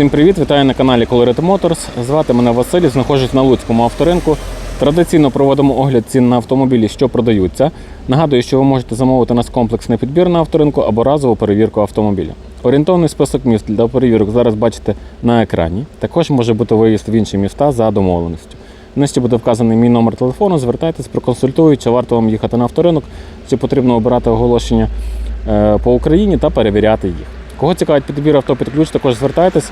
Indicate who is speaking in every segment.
Speaker 1: Всім привіт! Вітаю на каналі Colorit Motors. Звати мене Василь, знаходжусь на Луцькому авторинку. Традиційно проводимо огляд цін на автомобілі, що продаються. Нагадую, що ви можете замовити нас комплексний підбір на авторинку або разову перевірку автомобіля. Орієнтовний список міст для перевірок зараз бачите на екрані. Також може бути виїзд в інші міста за домовленістю. Нижче буде вказаний мій номер телефону. Звертайтесь, проконсультують, чи варто вам їхати на авторинок, чи потрібно обирати оголошення е, по Україні та перевіряти їх. Кого цікавить підбір авто під ключ, також звертайтесь.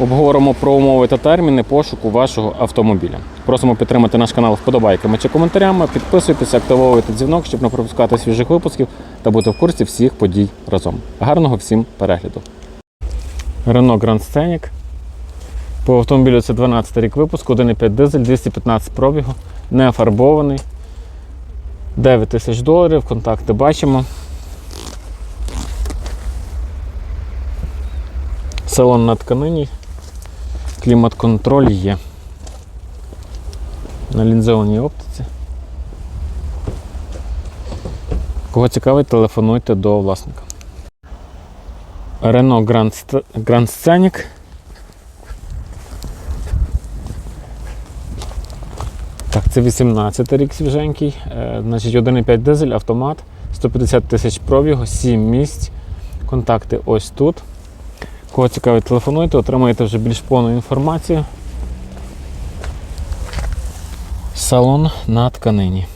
Speaker 1: Обговоримо про умови та терміни пошуку вашого автомобіля. Просимо підтримати наш канал вподобайками чи коментарями. Підписуйтесь, активовуйте дзвінок, щоб не пропускати свіжих випусків та бути в курсі всіх подій разом. Гарного всім перегляду. Renault Grand Scenic. По автомобілю це 12 рік випуску, 1,5 дизель, 215 пробігу, не фарбований. 9 тисяч доларів, контакти бачимо. Салон на тканині, клімат-контроль є. На лінзованій оптиці. Кого цікавить, телефонуйте до власника. Renault Grand, Grand Scenic. Так, це 18 рік свіженький. Е, значить 1,5 дизель, автомат, 150 тисяч пробігу, 7 місць. Контакти ось тут. Кого цікавить, телефонуйте, отримаєте вже більш повну інформацію. Салон на тканині.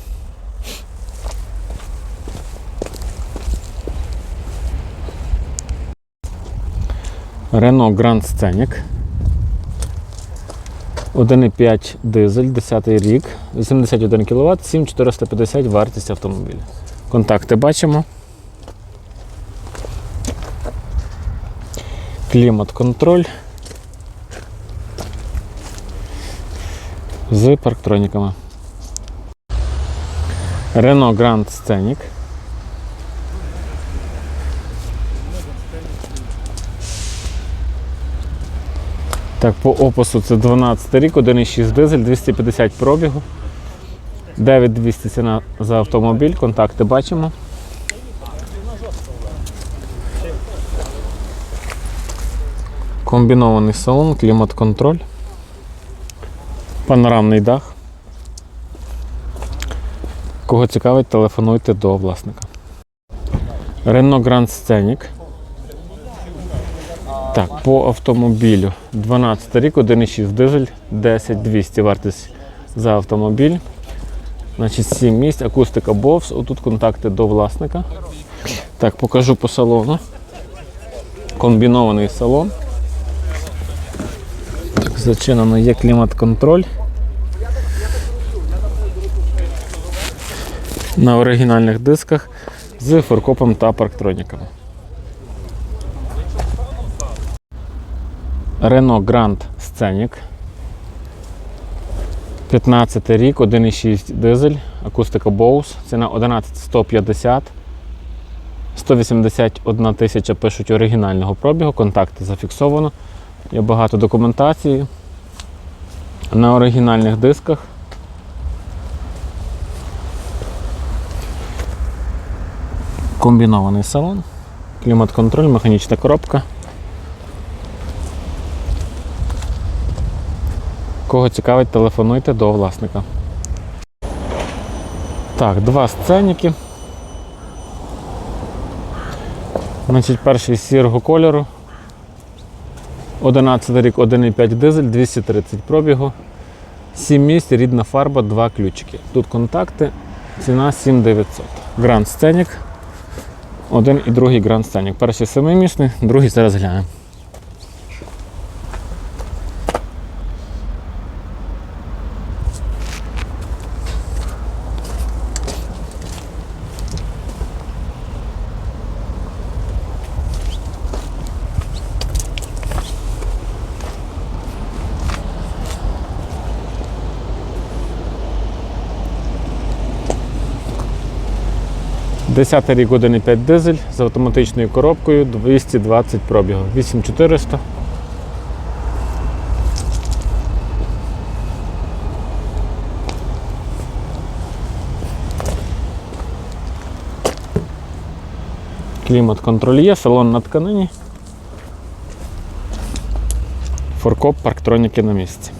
Speaker 1: Renault Grand Scenic. 1,5 дизель, 10 рік, 81 кВт, 7450 вартість автомобіля. Контакти бачимо. Клімат-контроль з парктроніками. Renault Grand Scenic. Так, по опису це 12 рік, 1,6 дизель, 250 пробігу. 9200 ціна за автомобіль, контакти бачимо. Комбінований салон, клімат-контроль, панорамний дах. Кого цікавить, телефонуйте до власника. Renault Grand Scenic. Так, по автомобілю 12 рік, 1,6 дизель, 10200 вартість за автомобіль. Значить, 7 місць, акустика Bose, отут контакти до власника. Так, покажу по салону. Комбінований салон. Зачинено є клімат-контроль. На оригінальних дисках з форкопом та парктроніками. Renault Grand Scenic. 15 рік, 1,6 дизель, акустика Bose, ціна 11150. 181 тисяча пишуть оригінального пробігу, контакти зафіксовано. Є багато документації на оригінальних дисках. Комбінований салон, клімат-контроль, механічна коробка. Кого цікавить, телефонуйте до власника. Так, два сценіки. Значить, перший сірого кольору. 11 рік, 1,5 дизель, 230 пробігу. 7 місць, рідна фарба, 2 ключики. Тут контакти, ціна 7900. Гранд Сценік. Один і другий Гранд Сценік. Перший семимісний, другий зараз глянемо. Десятий рік 1,5 дизель з автоматичною коробкою 220 пробігу. 8400. Клімат контроль є, салон на тканині. Форкоп парктроніки на місці.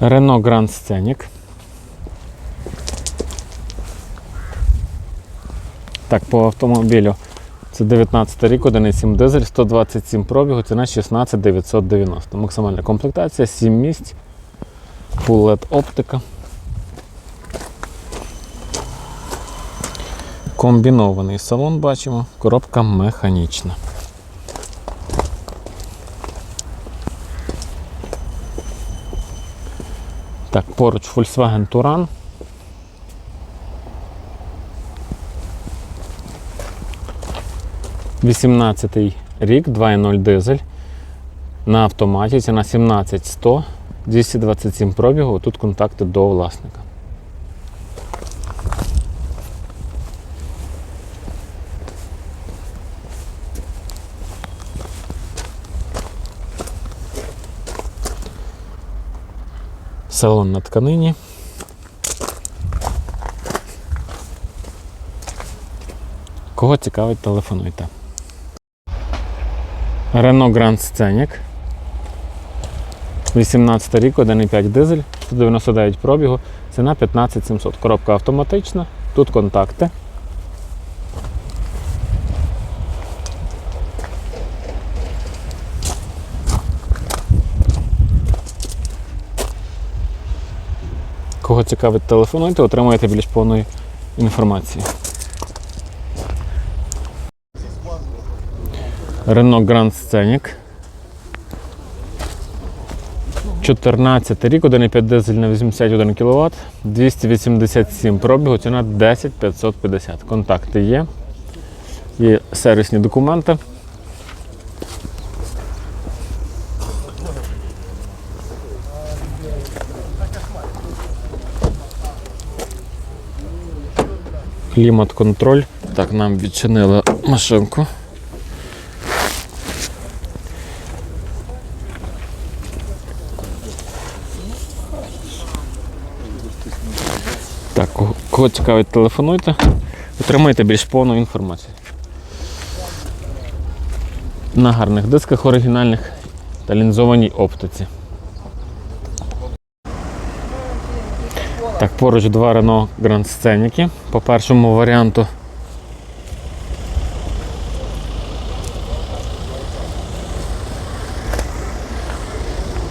Speaker 1: Renault Grand Scenic. Так, по автомобілю. Це 19 рік, 1,7 дизель, 127 пробігу, ціна 16 990. Максимальна комплектація, 7 місць, LED оптика. Комбінований салон бачимо, коробка механічна. Так, поруч Volkswagen Touran. Вісімнадцятий рік, 2.0 дизель. На автоматі ціна 17100, 227 пробігу. Тут контакти до власника. Салон на тканині. Кого цікавить, телефонуйте. Renault Grand Scenic. 18 рік, 1,5 дизель, 199 пробігу, ціна 15700. Коробка автоматична, тут контакти. Кого цікавить, телефонуйте, отримаєте більш повної інформації. Renault Grand Scenic. 14 рік, 1,5 дизель на 81 кВт, 287 пробігу, ціна 10 550. Контакти є. Є сервісні документи. Клімат-контроль. Так, нам відчинили машинку. Так, кого- цікавить, телефонуйте, отримаєте більш повну інформацію. На гарних дисках оригінальних та лінзованій оптиці. Так, поруч два Renault Grand Scenic. По першому варіанту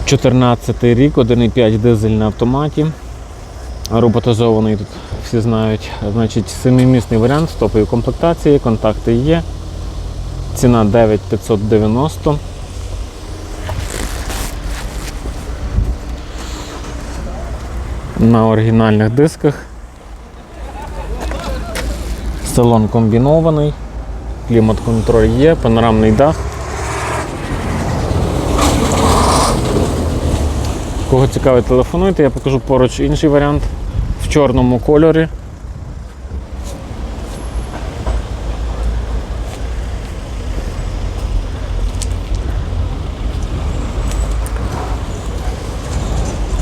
Speaker 1: Чотирнадцятий рік, 1,5 дизель на автоматі. Роботизований тут всі знають. Значить, семимісний варіант з топової комплектації, контакти є. Ціна 9590. На оригінальних дисках. Салон комбінований, клімат-контроль є, панорамний дах. Кого цікавить, телефонуйте, я покажу поруч інший варіант в чорному кольорі.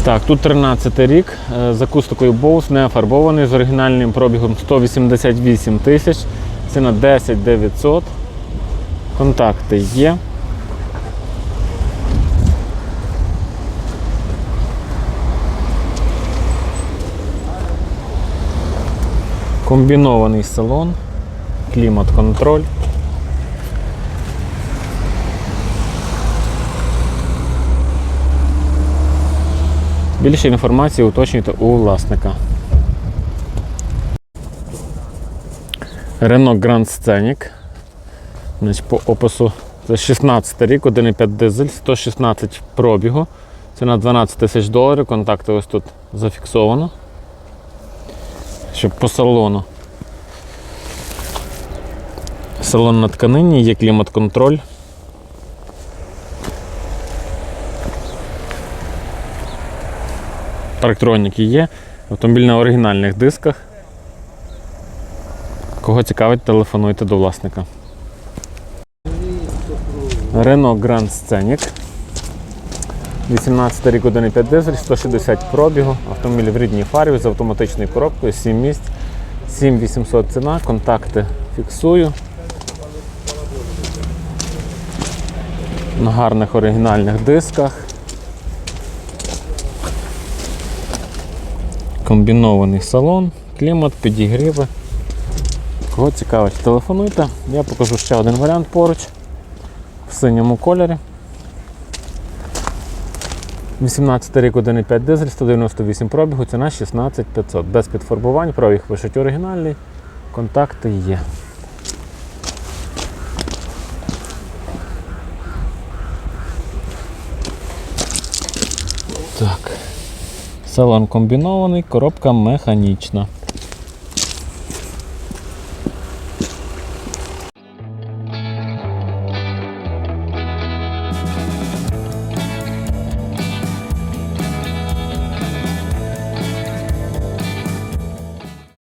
Speaker 1: Так, тут 13 рік, е, з акустикою Bose, не фарбований, з оригінальним пробігом 188 тисяч, ціна 10 900. Контакти є. Комбінований салон, клімат-контроль. Більше інформації уточнюйте у власника. Renault Grand Scenic. По опису це 16 рік, 1,5 дизель, 116 пробігу. Ціна 12 тисяч доларів. Контакти ось тут зафіксовано. Щоб по салону. Салон на тканині, є клімат-контроль. Парктроніки є. Автомобіль на оригінальних дисках. Кого цікавить, телефонуйте до власника. Renault Grand Scenic. 18 рік 1,5 дизель, 160 пробігу, автомобіль в рідній фарбі з автоматичною коробкою, 7 місць, 7800 ціна, контакти фіксую. На гарних оригінальних дисках. Комбінований салон, клімат, підігріви. Кого цікавить, телефонуйте. Я покажу ще один варіант поруч в синьому кольорі. 18 рік 1,5 дизель, 198 пробігу, ціна 16500. Без підфарбувань, пробіг пишуть оригінальний, контакти є. Так. Салон комбінований, коробка механічна.